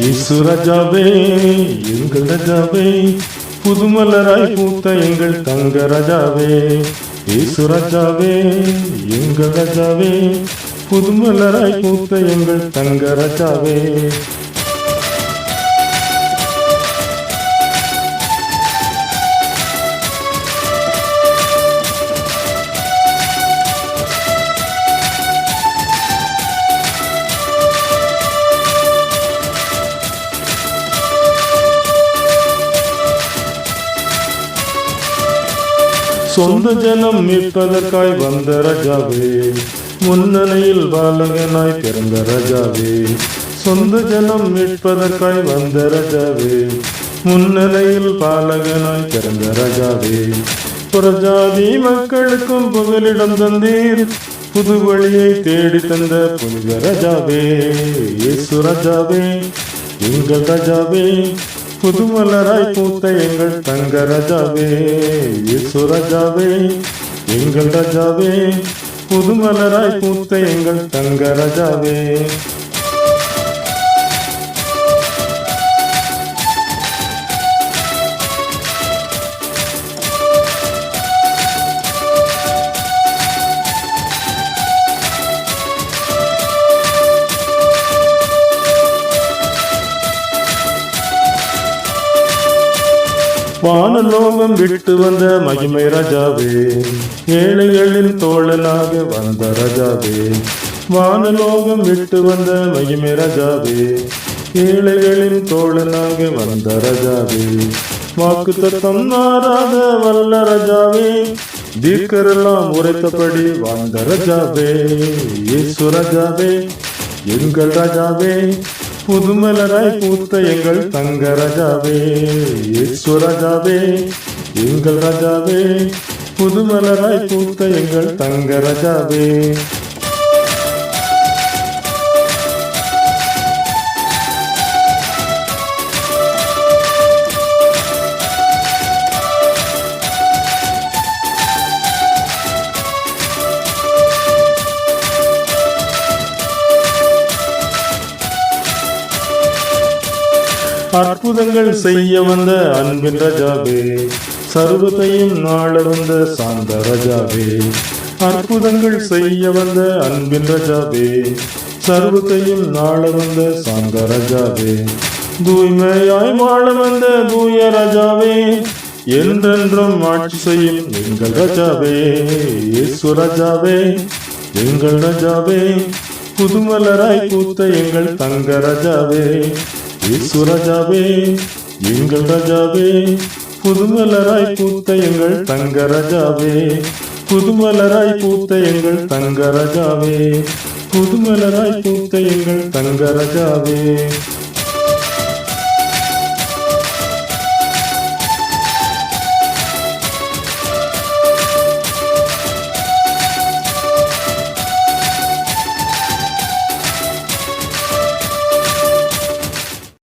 இயேசு ராஜாவே எங்கள் ராஜாவே புதுமலராய் பூத்த எங்கள் தங்க ராஜாவே இயேசு ராஜாவே எங்கள் ராஜாவே புதுமலராய் பூத்த எங்கள் தங்க ராஜாவே சொந்த ஜனம் மீட்பதற்காய் வந்த ரஜாவே. முன்னணியில் பாலகனாய் பிறந்த ரஜாவே. சொந்த ஜனம் மீட்பதற்காய் வந்த ரஜாவே. முன்னணியில் பாலகனாய் பிறந்த ரஜாவே. புறஜாதி மக்களுக்கும் புகலிடம் தந்தீர். புது வழியை தேடி தந்த புனித ரஜாவே. இயேசு ராஜாவே எங்கள் ரஜாவே புதுமலராய் பூத்த எங்கள் தங்க ராஜாவே இயேசு ராஜாவே எங்கள் ராஜாவே. புதுமலராய் பூத்த எங்கள் தங்க ராஜாவே. வானலோகம் விட்டு வந்த மகிமை ராஜாவே ஏழைகளின் தோழனாக வந்த ராஜாவே. வானலோகம் விட்டு வந்த மகிமை ராஜாவே ஏழைகளின் தோழனாக வந்த ராஜாவே. வாக்கு தத்தம் மாறாத வல்ல ராஜாவே தீர்க்கரெல்லாம் உரைத்தபடி வாழ்ந்த ராஜாவே. இயேசு ராஜாவே எங்கள் ராஜாவே புதுமலராய் பூத்த எங்கள் தங்க ராஜாவே இயேசு ராஜாவே எங்கள் ராஜாவே. புதுமலராய் பூத்த எங்கள் தங்க ராஜாவே. அற்புதங்கள் செய்ய வந்த அன்பின் ராஜாவே சர்வத்தையும் நாள வந்த சாந்த ராஜாவே. அற்புதங்கள் செய்ய வந்த அன்பின் ராஜாவே சர்வத்தையும் நாள வந்த சாந்த ராஜாவே. தூய்மையாய் வாழ வந்த தூய ராஜாவே என்றென்றும் ஆட்சி செய்யும் எங்கள் ராஜாவே. இயேசு ராஜாவே எங்கள் ராஜாவே புதுமலராய் பூத்த எங்கள் தங்க ராஜாவே. இயேசு ராஜாவே எங்கள் ராஜாவே புதுமலராய் பூத்த எங்கள் தங்க ராஜாவே புதுமலராய் பூத்த எங்கள் தங்க ராஜாவே புதுமலராய் பூத்த எங்கள் தங்க ராஜாவே